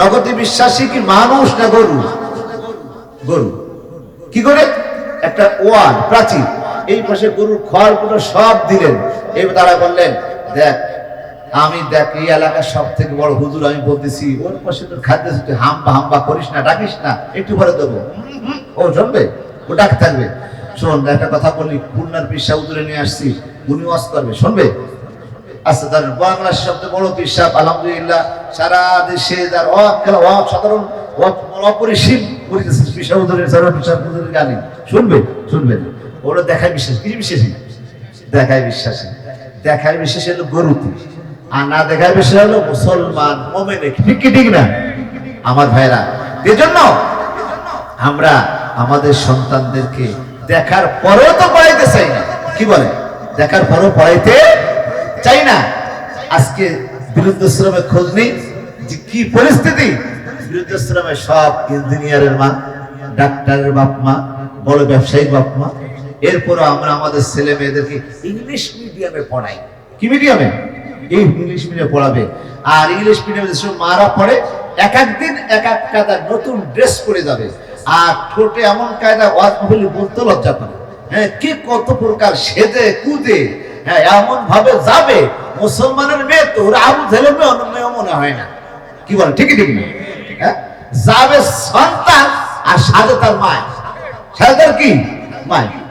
নগদে বিশ্বাসী কি মানুষ না গরু? গরু। কি করে? একটা ওয়াল প্রাচীর এই পাশে গরুর খড়গুলো সব দিলেন। এবার তারা বললেন, দেখ, আমি দেখ, এই এলাকার সব থেকে বড় হুজুর আমি বলতেছি, ওর পাশে তোর খাদ্য তুই হাম্বা হাম্বা করিস না, ডাকিস না, একটু পরে দেবো। ও শুনবে ও ডাক থাকবে। শোন, একটা কথা বলি খুলনার পিসা হুজুরে নিয়ে আসছি, উনি ওয়াজ করবে, শুনবে? আচ্ছা তার বাংলার সবচেয়ে বড় পিসাব আলহামদুলিল্লাহ, সারা দেশে তার অকেলা অ সাধারণ অপরিসীম করিতেছে পিসাব পিসাব হুজুরের শুনবে শুনবে না। ওরা দেখায় বিশ্বাস, কি বিশ্বাসী? দেখায় বিশ্বাসী। দেখায় বিশ্বাস হলো গরুতে। আর না দেখায় বিশ্বাস হলো মুসলমান, মোমেনে ঠিক কি ঠিক না? আমার ভাইরা, এজন্য আমরা আমাদের সন্তানদেরকে দেখার পরেও তো পড়াইতে চাই না। কি বলে? দেখার পরেও পড়াইতে চাই না। আজকে বিরুদ্ধাশ্রমে খোঁজ নেই যে কি পরিস্থিতি? বিরুদ্ধাশ্রমে সব ইঞ্জিনিয়ারের মা, ডাক্তারের বাপ মা, বড় ব্যবসায়ী বাপ মা। এরপরও আমরা আমাদের ছেলে মেয়েদেরকে ইংলিশ মিডিয়ামে পড়াই। কি মিডিয়ামে? এই ইংলিশ মিডিয়ামে পড়াবে। আর ইংলিশ মিডিয়ামে যেসব মারা পড়ে, এক একদিন এক এক কায়দা নতুন ড্রেস পরে যাবে। আর ঠোঁটে এমন কায়দা ওয়াজ বলতে লজ্জা করে। হ্যাঁ কে কত প্রকার সেজে কুদে হ্যাঁ এমন ভাবে যাবে, মুসলমানের মেয়ে তো, ওরা আবু ছেলে মেয়ে মনে হয় না। কি বলে ঠিকই ঠিক না? হ্যাঁ? যাবে সন্তান আর সাথে তার মায়। সাথে তার কি? মায়।